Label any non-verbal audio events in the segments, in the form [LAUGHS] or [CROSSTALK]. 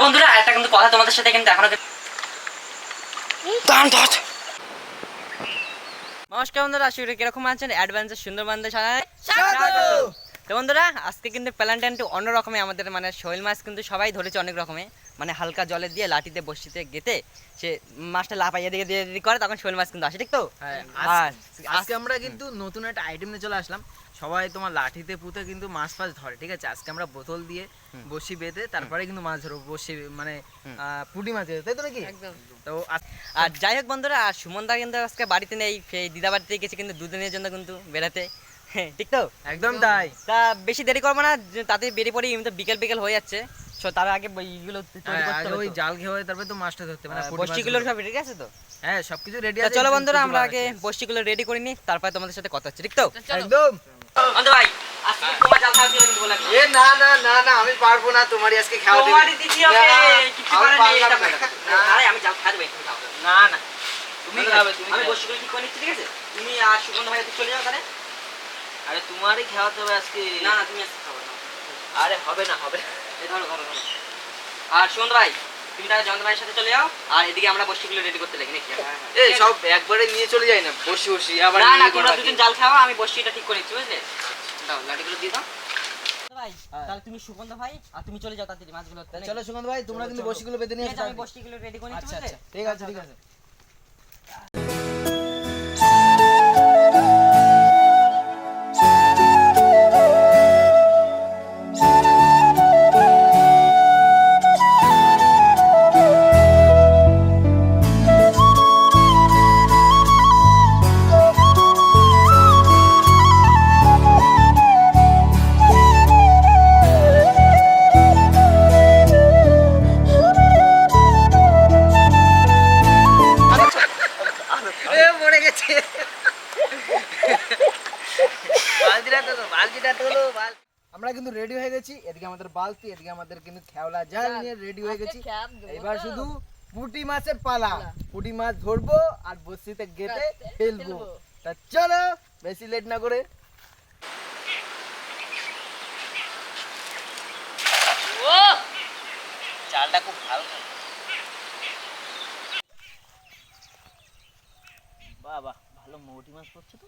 বন্ধুরা একটা কিন্তু কথা তোমাদের সাথে কিন্তু এখনও ধর নমস্কার বন্ধুরা শুরু কীরকম আছেন? অ্যাডভেঞ্চার সুন্দরবনদের সাথে তো বন্ধুরা আজকে কিন্তু অন্য রকমে আমাদের মানে শৈল মাছ কিন্তু সবাই ধরেছে অনেক রকমে। মানে হালকা জলে দিয়ে লাঠিতে বসিতে গেতে সে মাছটা লাফাইয়া দিকে দিয়ে দিয়ে করে তখন শৈল মাছ কিন্তু আসে ঠিক তো? হ্যাঁ, আজ- আজকে আমরা কিন্তু নতুন একটা আইটেম নিয়ে চলে আসলাম। সবাই তোমার লাঠিতে পুঁতে কিন্তু মাছ ফাছ ধরে ঠিক আছে? আজকে আমরা বোতল দিয়ে বসি বেঁধে তারপরে কিন্তু মাছ ধরবো বসি মানে পুঁটি মাছ তাই তো নাকি? তো আর যাই হোক বন্ধুরা আর সুমনদা কিন্তু আজকে বাড়িতে নেই দিদা বাড়িতে গেছে কিন্তু দুদিনের জন্য কিন্তু বেড়াতে। হ্যাঁ, ঠিক তো? একদম তাই। তা বেশি দেরি করব না তাতে বেরিয়ে পড়ি এমনি তো বিকেল বিকেল হয়ে যাচ্ছে। সো তার আগে এইগুলো তৈরি হ্যাঁ, করতে হবে ওই তো। জাল খেয়ে তারপরে তো মাছটা ধরতে মানে পুঁটি সব ঠিক আছে তো? হ্যাঁ সবকিছু রেডি আছে চলো বন্ধুরা আমরা আগে। বষ্টিগুলো রেডি করে নিই তারপরে তোমাদের সাথে কথা হচ্ছে ঠিক তো? একদম। ভাই আজকে তোমার জাল খাওয়া দিবেন বলে এ না না না না আমি পারব না তোমারই আজকে খাওয়া দেবে। তোমারই দিতে হবে কিছু আমি নেই এটা না। আরে আমি জাল খাওয়া দেবো তুমি খাও না না। তুমি খাবে তুমি আমি খাবে। বষ্টিগুলো ঠিক করে নিচ্ছি ঠিক আছে? তুমি আর সুগন্ধ ভাই একটু চলে যাও তাহলে আরে তোমারই খাওয়াতে হবে আজকে। না না তুমি আজকে খাব না। আরে হবে না হবে এই ধরো ধরো ধরো। আর সুগন্ধ ভাই তুমি তাহলে জয়ন্ত ভাইয়ের সাথে চলে যাও আর এদিকে আমরা রেডি করতে লাগি নাকি? এই সব একবারে নিয়ে চলে যাই না বসি বসি আবার না না তোমরা দুজন জাল খাওয়া আমি বস্তিটা ঠিক করে নিচ্ছি বুঝলে? দাও লাঠিগুলো দিয়ে দাও। ভাই হ্যাঁ। তাহলে তুমি সুগন্ধ ভাই আর তুমি চলে যাও তাড়াতাড়ি মাছগুলো চলো সুগন্ধ ভাই তোমরা কিন্তু। বসিগুলো বেঁধে নিয়ে আমি আছে, গুলো আমি বষ্টিগুলো রেডি করে নিচ্ছি আচ্ছা বুঝলে? আচ্ছা ঠিক আছে ঠিক আছে। রেডি হয়ে গেছি। এবার শুধু পুঁটি মাছের পালা। পুটি মাছ ধরবো আর বসিতে গেতে ফেলব। তা চলো বেশি লেট না করে। চালটা খুব ভালো বাবা ভালো মৌটি মাছ পড়ছে তো।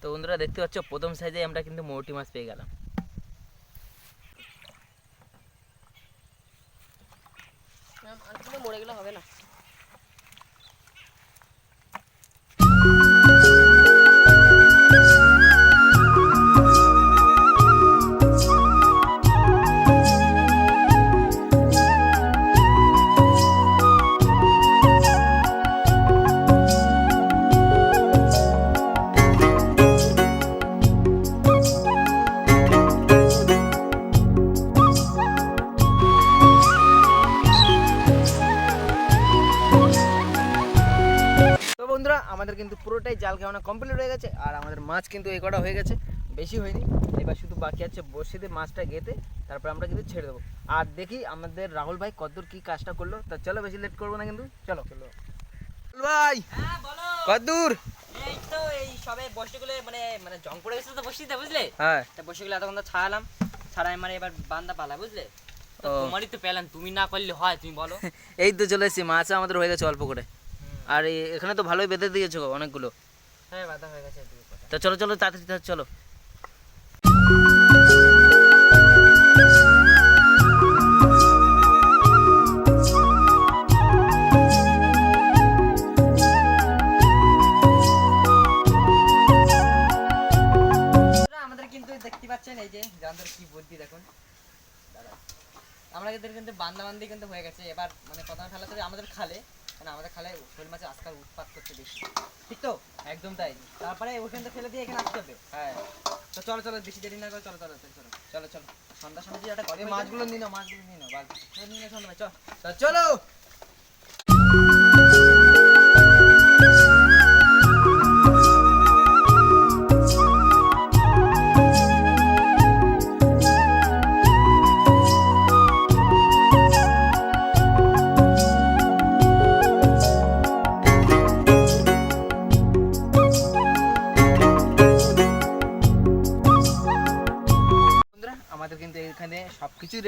তো বন্ধুরা দেখতে পাচ্ছ, প্রথম সাইজে আমরা কিন্তু মৌটি মাছ পেয়ে গেলাম। মরে গেলে হবে না। বন্ধুরা আমাদের কিন্তু পুরোটাই জাল খাওয়ানো কমপ্লিট হয়ে গেছে আর আমাদের মাছ কিন্তু এই কটা হয়ে গেছে বেশি হয়নি। এবার শুধু বাকি আছে বসিতে মাছটা গেতে তারপর আমরা কিন্তু ছেড়ে দেবো। আর দেখি আমাদের রাহুল ভাই কতদূর কি কাজটা করল তা চলো বেশি লেট করব না কিন্তু চলো। চলো ভাই! হ্যাঁ কতদূর এই তো এই সবে বষ্টিগুলো মানে মানে জং পড়ে গেছিল তো বুঝলে? হ্যাঁ। তা এতক্ষণ তো ছাড়ালাম ছাড়াই মানে এবার বান্দা পালা বুঝলে? তো ও। তোমারই তো পেলেন তুমি না করলে হয় তুমি বলো। [LAUGHS] এই তো চলে এসেছি মাছ আমাদের হয়ে গেছে অল্প করে। আর এখানে তো ভালোই বেঁধে দিয়েছ অনেকগুলো। হ্যাঁ বাধা হয়ে গেছে তো চলো চলো তাড়াতাড়ি চলো। আমাদের কিন্তু দেখতে পাচ্ছেন এই যে জানদের কি বুদ্ধি দেখুন। আমরা কিন্তু বান্দা বান্দি কিন্তু হয়ে গেছে। এবার মানে খালা তো আমাদের খালে। মানে আমাদের খেলায় শোল মাছের আজকাল উৎপাত করছে বেশি। ঠিক তো? একদম তাই। তারপরে ওখান থেকে ফেলে দিয়ে এখানে আসতে হবে। হ্যাঁ। তো চলো চলো বেশি দেরি না করে চলো চলো চলো চলো। চলো চলো। সন্ধ্যা সন্ধ্যা যে একটা। মাছগুলো নিয়ে নাও মাছগুলো নিয়ে নাও বালতি নিয়ে সন্ধ্যা চল। চলো!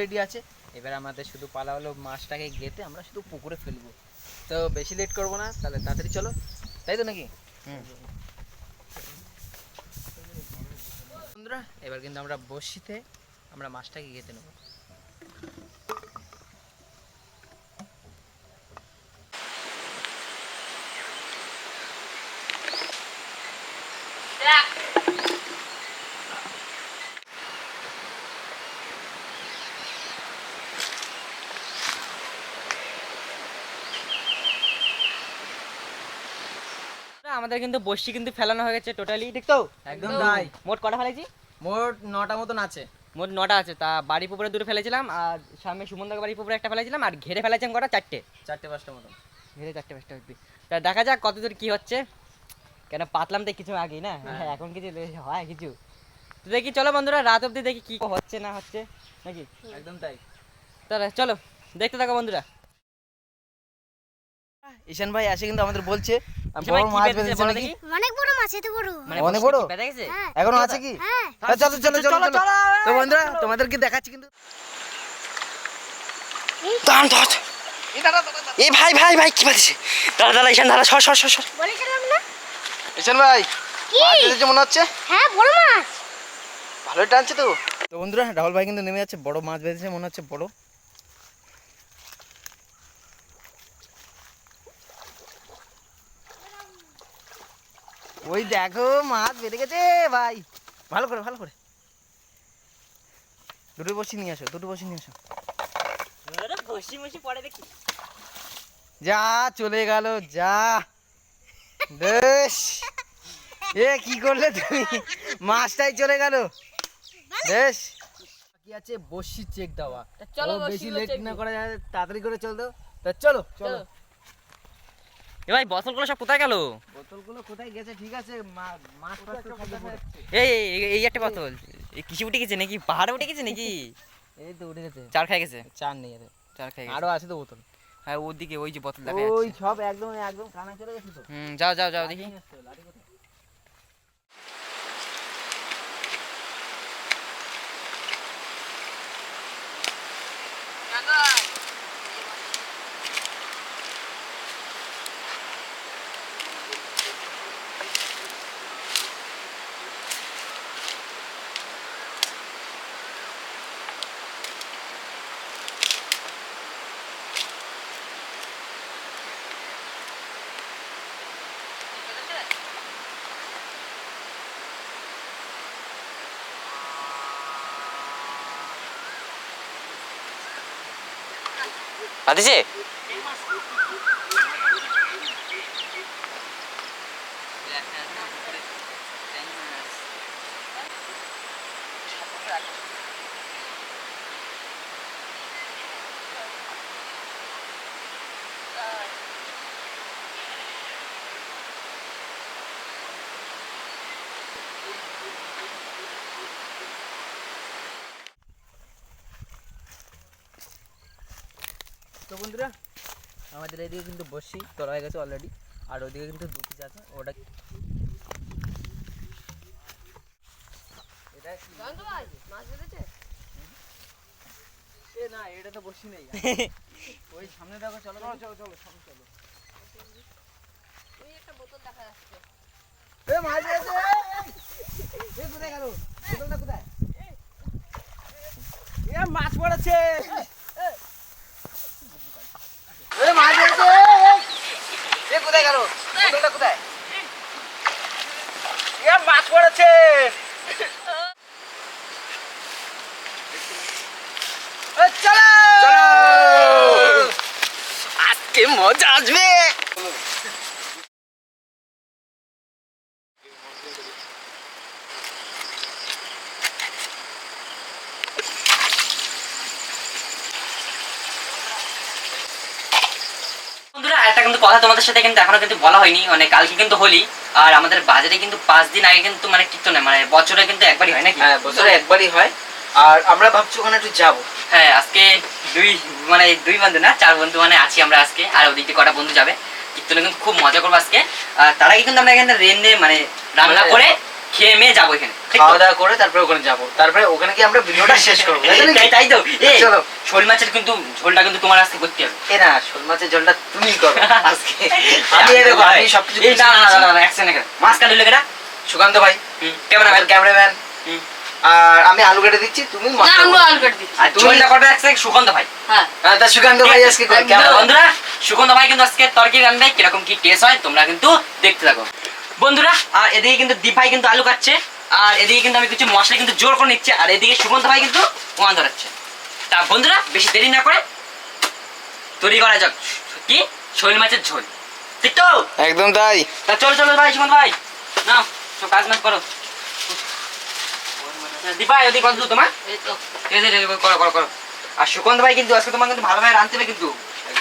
রেডি আছে। এবার আমাদের শুধু পালা হলো মাছটাকে গেতে আমরা শুধু পুকুরে ফেলব। তো বেশি লেট করব না তাহলে তাড়াতাড়ি চলো। তাই তো নাকি? বন্ধুরা এবার কিন্তু আমরা বসিতে আমরা মাছটাকে গেতে নেব। আমাদের কিন্তু বসি কিন্তু ফেলানো হয়ে গেছে টোটালি ঠিক তো একদম। তাই মোট কটা ফেলেছি? মোট নটা মতন আছে। মোট নটা আছে। তা বাড়ি পুকুরে দুটো ফেলেছিলাম আর সামনে সুমনদার বাড়ি পুকুরে একটা ফেলেছিলাম আর ঘেরে ফেলেছিলাম কটা? চারটে। চারটে পাঁচটা মতন। ঘেরে চারটে পাঁচটা অব্দি তা দেখা যাক কত দূর কি হচ্ছে। কেন পাতলাম তো কিছু আগেই না? হ্যাঁ। এখন কিছু হয় কিছু। তো দেখি চলো বন্ধুরা রাত অবধি দেখি কি হচ্ছে না হচ্ছে নাকি? একদম তাই। তাহলে চলো দেখতে থাকো বন্ধুরা। ঈশান ভাই আসে কিন্তু আমাদের বলছে বড় মাছ পেয়েছে বেঁধেছে নাকি? অনেক বড় মাছ এত বড়। মানে অনেক বড়? কি বেঁধে গেছে? হ্যাঁ। এখনও আছে কি? চলো চলো চলো চলো। তো বন্ধুরা তোমাদেরকে দেখাচ্ছি কিন্তু। দাঁড়ান ধর এ ভাই ভাই ভাই কি পাচ্ছিস দাঁড়া দাঁড়া ঈশান দাঁড়া সর সর সর সর। বলেছিলাম না? ঈশান ভাই মাছ বেঁধেছে মনে হচ্ছে? হ্যাঁ বড় মাছ। ভালোই টানছে তো। তো বন্ধুরা রাহুল ভাই কিন্তু নেমে যাচ্ছে। বড় মাছ বেঁধেছে মনে হচ্ছে বড়। ওই দেখো মাছ বেঁধে গেছে ভাই। ভালো করে ভালো করে। দুটো বসি নিয়ে আসো দুটো বসি নিয়ে আসো। বসি মসি পড়ে দেখি। যা চলে গেল যা। বেশ। এ কি করলে তুমি? মাছটাই চলে গেল। বেশ। কি আছে বসি চেক দেওয়া। চলো বেশি লেট না। করা যায় তাড়াতাড়ি করে চল দাও তা চলো চলো। চলো। এ ভাই বোতলগুলো সব কোথায় গেল? বোতলগুলো কোথায় গেছে? ঠিক আছে মাছ ফাছ তো এই এই- একটা বোতল। এই কিসে উঠে গেছে নাকি? পাহাড়ে উঠে গেছে নাকি? এই তো উঠে গেছে। চার খাই গেছে? চার নেই। চার খাই আরও আছে তো বোতল। হ্যাঁ ওদিকে ওই যে বোতল দেখা ওই সব একদম একদম কানা চলে গেছে তো। হুম যাও যাও যাও দেখি। 아니지? তো বন্ধুরা আমাদের এদিকে কিন্তু বসি তোলা হয়ে গেছে অলরেডি আর ওদিকে কিন্তু দু পিস আছে ওটা এটা কি? এ না এটা তো বসি নেই। [LAUGHS] ওই সামনে দেখো চলো চলো চলো চলো সামনে চলো। এ মাছ আছে এ কোথায় গেল? বোতলটা কোথায়? এ মাছ পড়েছে এ মাছ আছে এ কোথায় গেল? বোতলটা কোথায়? মাছ পড়েছে। চলো। আজকে মজা আসবে বন্ধুরা একটা কিন্তু কথা তোমাদের সাথে কিন্তু এখনও কিন্তু বলা হয়নি মানে কালকে কিন্তু হোলি আর আমাদের বাজারে কিন্তু পাঁচ দিন আগে কিন্তু মানে কীর্তনে মানে বছরে কিন্তু একবারই হয় নাকি? হ্যাঁ বছরে একবারই হয়। আর আমরা ভাবছি ওখানে একটু যাব। হ্যাঁ আজকে দুই মানে দুই বন্ধু না চার বন্ধু মানে আছি আমরা আজকে আর ওদিকে কটা বন্ধু যাবে। কীর্তনে কিন্তু খুব মজা করব আজকে। আর তার আগে কিন্তু আমরা এখানে রেন্নে মানে রান্না মানে- করে খেয়ে মেয়ে যাব এখানে। খাওয়া দাওয়া করে তারপরে ওখানে যাব। তারপরে ওখানে কি আমরা ভিডিওটা শেষ করব তাই তো তাই তাই তো? চলো। শোল মাছের কিন্তু ঝোলটা কিন্তু তোমার আজকে করতে হবে। এ না শোল মাছের জলটা তুমি করো আজকে। [LAUGHS] আমি দেখো আমি সবকিছু না না না না মাছ কাটলে লেগে সুকান্ত ভাই ক্যামেরাম্যান ক্যামেরাম্যান। আর আমি আলু কেটে দিচ্ছি তুমি আলু কেটে দিচ্ছি। আর ঝোলটা কটা? এক সেকেন্ড সুগন্ধ ভাই। হ্যাঁ। তা সুকান্ত ভাই আজকে কেমন বন্ধুরা সুগন্ধ ভাই কিন্তু আজকে তরকারি রান্নায় কীরকম কি টেস্ট হয় তোমরা কিন্তু দেখতে থাকো। বন্ধুরা আর এদিকে কিন্তু দীপ ভাই কিন্তু আলু কাটছে আর এদিকে কিন্তু আমি কিছু মশলা কিন্তু জোর করে নিচ্ছে আর এদিকে সুগন্ধ ভাই কিন্তু ওয়ান ধরাচ্ছে। তা বন্ধুরা বেশি দেরি না করে তৈরি করা যাক। কি? শৈল মাছের ঝোল। ঠিক তো? একদম তাই। তা চলো চলো ভাই সুগন্ধ ভাই। নাও সব কাজ মাজ করো। দীপ ভাই ওদিকে কত দূর তোমার? করো করো করো। আর সুগন্ধ ভাই কিন্তু আজকে তোমার কিন্তু ভালোভাবে রাঁধতে হবে কিন্তু।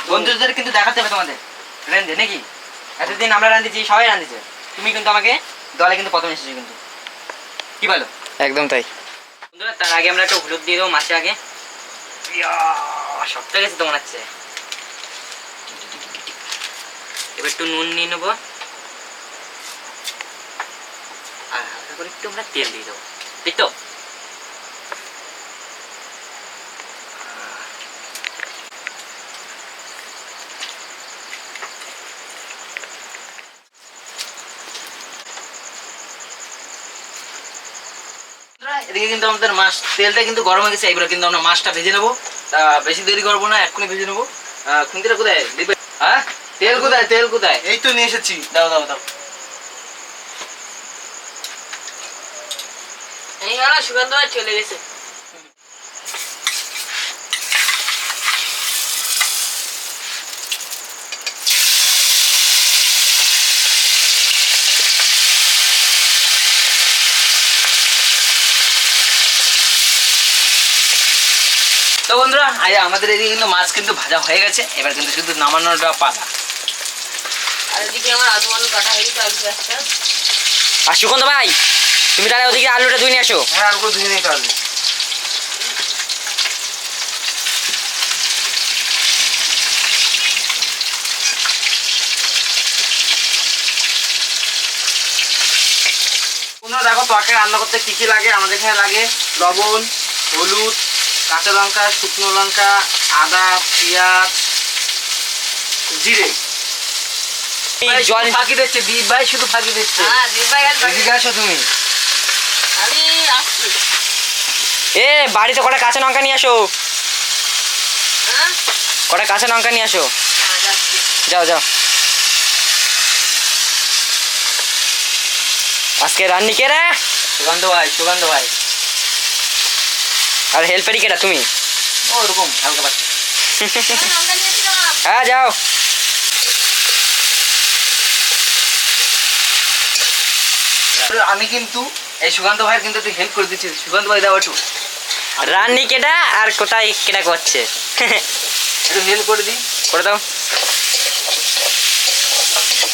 বন্ধুদের কিন্তু দেখাতে হবে তোমাদের। রেন্ধে নাকি? এতদিন আমরা রাঁধেছি সবাই রাঁধেছে। তুমি কিন্তু আমাকে দলে কিন্তু প্রথম এসেছ কিন্তু। কি বলো? একদম তাই। বন্ধুরা তার আগে আমরা একটা হলুদ দিয়ে দেবো মাছের আগে। সবটা গেছে তো মনে হচ্ছে। এবার একটু নুন নিয়ে নেব। আর হালকা করে একটু আমরা তেল দিয়ে দেবো। ঠিক তো এদিকে কিন্তু আমাদের মাছ তেলটা কিন্তু গরম হয়ে গেছে এবার কিন্তু আমরা মাছটা ভেজে নেব। তা বেশি দেরি করব না এক্ষুনি ভেজে নেব। আহ, কোথায়? দিবে হ্যাঁ? তেল কোথায়? তেল কোথায়? এই তো নিয়ে এসেছি। দাও দাও দাও। এই হলো সুগন্ধ চলে গেছে। তো বন্ধুরা আজ আমাদের এদিকে কিন্তু মাছ কিন্তু ভাজা হয়ে গেছে। এবার কিন্তু শুধু নামানোটা পাতা আর এদিকে আমার আলু আলু কাটা হয়ে গেছে আলু গাছটা আর সুগন্ধ ভাই তুমি তাহলে ওদিকে আলুটা ধুয়ে নিয়ে আসো। হ্যাঁ আলু ধুয়ে নিতে হবে দেখো তরকারি রান্না করতে কি কি লাগে? আমাদের এখানে লাগে লবণ হলুদ কাঁচা লঙ্কা শুকনো লঙ্কা আদা পেঁয়াজ জিরে। ফাঁকি দিচ্ছে দীপ ভাই শুধু ফাঁকি দিচ্ছে। হ্যাঁ এদিকে আসো তুমি। এ বাড়িতে কটা কাঁচা লঙ্কা নিয়ে আসো। হ্যাঁ? কটা কাঁচা লঙ্কা নিয়ে আসো। হ্যাঁ যাও যাও। আজকে রান্নি কে রে? সুগন্ধ ভাই সুগন্ধ ভাই। আর হেল্পারি কেটা তুমি? ওরকম হালকা হ্যাঁ যাও। আমি কিন্তু এই সুগন্ধ ভাইয়ের কিন্তু একটু হেল্প করে দিচ্ছি। সুকান্ত ভাই দাও একটু। রান্নি কেটা আর কোথায় কেটা করছে? একটু হেল্প করে দিই। করে দাও।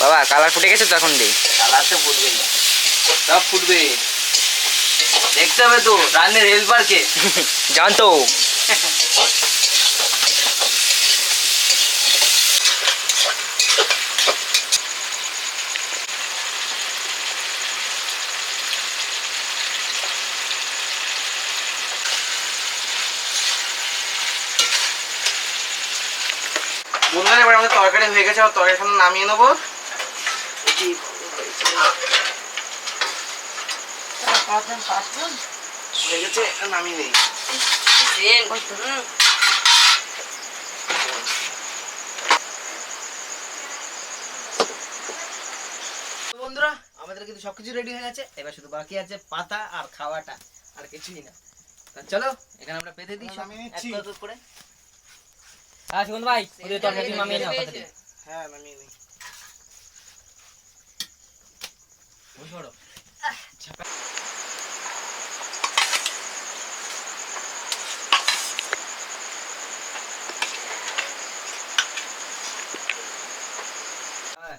বাবা কালার ফুটে গেছে তো এখন দিই। কালার তো ফুটবে সব ফুটবে দেখতে হবে তো রান্নের হেল্পারকে [LAUGHS] জানতো। বন্ধুরা এবার আমাদের তরকারি হয়ে গেছে আর তরকারি এখন নামিয়ে নেব। হয়ে গেছে আর নেই ট্রেন হুম তো বন্ধুরা আমাদের কিন্তু সবকিছু রেডি হয়ে গেছে। এবার শুধু বাকি আছে পাতা আর খাওয়াটা আর কিছুই না। চলো এখানে আমরা পেতে দিই সব। এক করে। হ্যাঁ সুগন্ধ ভাই ওদের তরকারি মামিয়ে নাও কথা হ্যাঁ নামিয়ে নেই। বসে পড়ো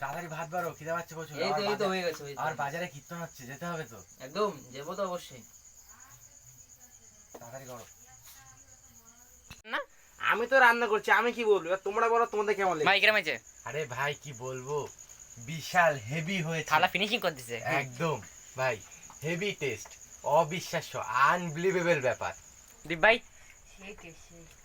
তাড়াতাড়ি ভাত বাড়ো খিদে পাচ্ছে প্রচুর। এই তো এই তো হয়ে গেছে আর বাজারে কীর্তন হচ্ছে যেতে হবে তো। একদম যাব তো অবশ্যই। তাড়াতাড়ি করো। না? আমি তো রান্না করছি আমি কি বলব? এবার তোমরা বলো তোমাদের কেমন ভাই লাগে কিরম হয়েছে? আরে ভাই কি বলব? বিশাল হেভি হয়েছে। থালা ফিনিশিং করে দিছে একদম ভাই হেভি টেস্ট অবিশ্বাস্য আনবিলিভেবল ব্যাপার। দীপ ভাই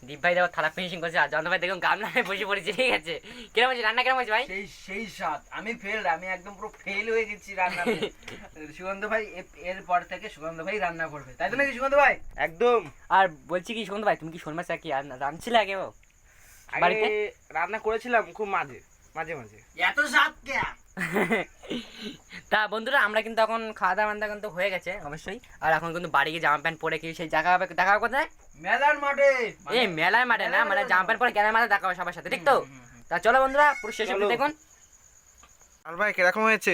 দীপ ভাই দেখো থালা ফিনিশিং করছে আর জয়ন্ত ভাই দেখুন গামলায় বসে পড়েছে ঠিক আছে? কিরম হচ্ছে রান্না কিরম ভাই? সেই সেই স্বাদ। আমি ফেল আমি একদম পুরো ফেল হয়ে গেছি রান্নাতে [LAUGHS] সুগন্ধ ভাই এ- এরপর থেকে সুগন্ধ ভাই রান্না করবে। তাই তো নাকি সুগন্ধ ভাই? একদম। আর বলছি কি সুগন্ধ ভাই তুমি কি শোল মাছ কি আর রাঁধছিলে আগেও বাড়িতে? আগে রান্না করেছিলাম খুব মাঝে মাঝে মাঝে। এত স্বাদ কে? তা বন্ধুরা আমরা কিন্তু এখন খাওয়া দাওয়া বান্ধা কিন্তু হয়ে গেছে অবশ্যই। আর এখন কিন্তু বাড়ি গিয়ে জামা প্যান্ট পরে কি সেই জায়গা হবে দেখা হবে কোথায়? মেলার মাঠে। এই মেলায় মাঠে না মানে জামা প্যান্ট পরে গ্যানের মাঠে দেখা হবে সবার সাথে ঠিক তো? তা চলো বন্ধুরা পুরো শেষ অবধি দেখুন। আর ভাই কীরকম হয়েছে?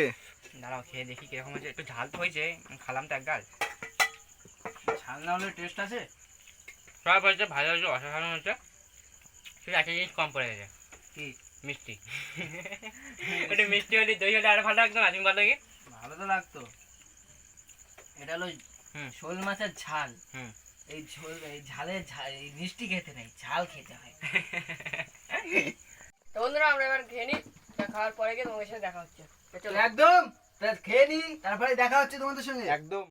দাঁড়াও খেয়ে দেখি কীরকম হয়েছে। একটু ঝাল তো হয়েছে খালাম তো একগাল ঝাল না হলে টেস্ট আছে? সব হয়েছে ভালো হয়েছে অসাধারণ হয়েছে। শুধু একটা জিনিস কম পড়ে গেছে। কি? মিষ্টি। একটু মিষ্টি হলে দই হলে আর ভালো লাগতো না তুমি ভালো লাগে ভালো তো লাগতো। এটা হলো শোল মাছের ঝাল। হুম। এই ঝোল এই ঝালের ঝাল এই মিষ্টি খেতে নেই ঝাল খেতে হয়। [LAUGHS] তো বন্ধুরা আমরা এবার খেয়ে নিই। খাওয়ার পরে গিয়ে তোমাদের সাথে দেখা হচ্ছে। একদম! খেয়ে নি তারপরে দেখা হচ্ছে তোমাদের সঙ্গে। একদম।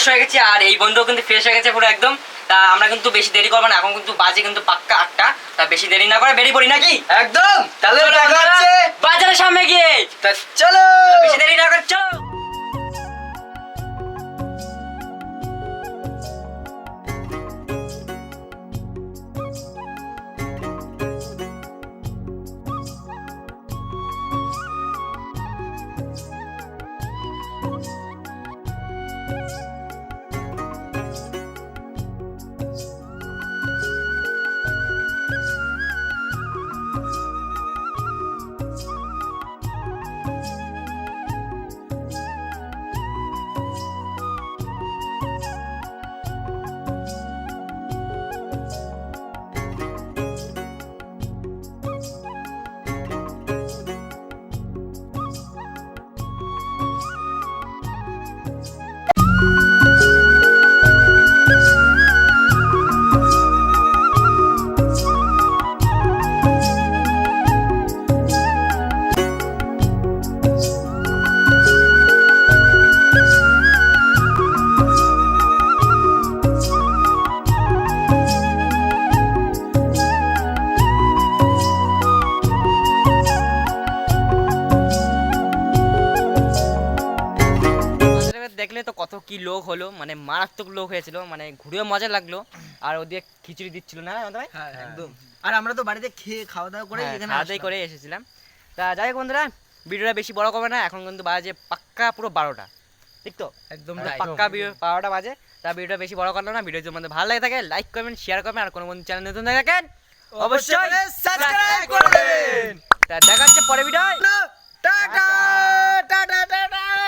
ফ্রেশ হয়ে গেছে আর এই বন্ধু কিন্তু ফ্রেশ হয়ে গেছে পুরো একদম। তা আমরা কিন্তু বেশি দেরি করব না এখন কিন্তু বাজে কিন্তু পাক্কা আটটা। তা বেশি দেরি না করে বেরিয়ে পড়ি নাকি? একদম তাহলে বাজারের সামনে গিয়ে। চলো বেশি দেরি না করে চলো। কি লোক হলো মানে মারাত্মক লোক হয়েছিল মানে ঘুরেও মজা লাগল আর ওদিকে খিচুড়ি দিচ্ছিল না আমাদের ভাই? হ্যাঁ, হ্যাঁ, একদম। হ্যাঁ। আর আমরা তো বাড়িতে খেয়ে খাওয়া দাওয়া করে এখানে খাওয়া করে এসেছিলাম। তা যাই হোক বন্ধুরা ভিডিওটা বেশি বড় করবে না এখন কিন্তু বাজে পাক্কা পুরো বারোটা। ঠিক তো? একদম মানে পাক্কা বারোটা বাজে তা ভিডিওটা বেশি বড় করল না ভিডিও যদি ভালো লাগে থাকে লাইক করবেন শেয়ার করবেন আর কোনো বন্ধু চ্যানেল নতুন থাকে থাকেন অবশ্যই সাবস্ক্রাইব করবেন। তা দেখা হচ্ছে পরে ভিডিও টাটা টাটা।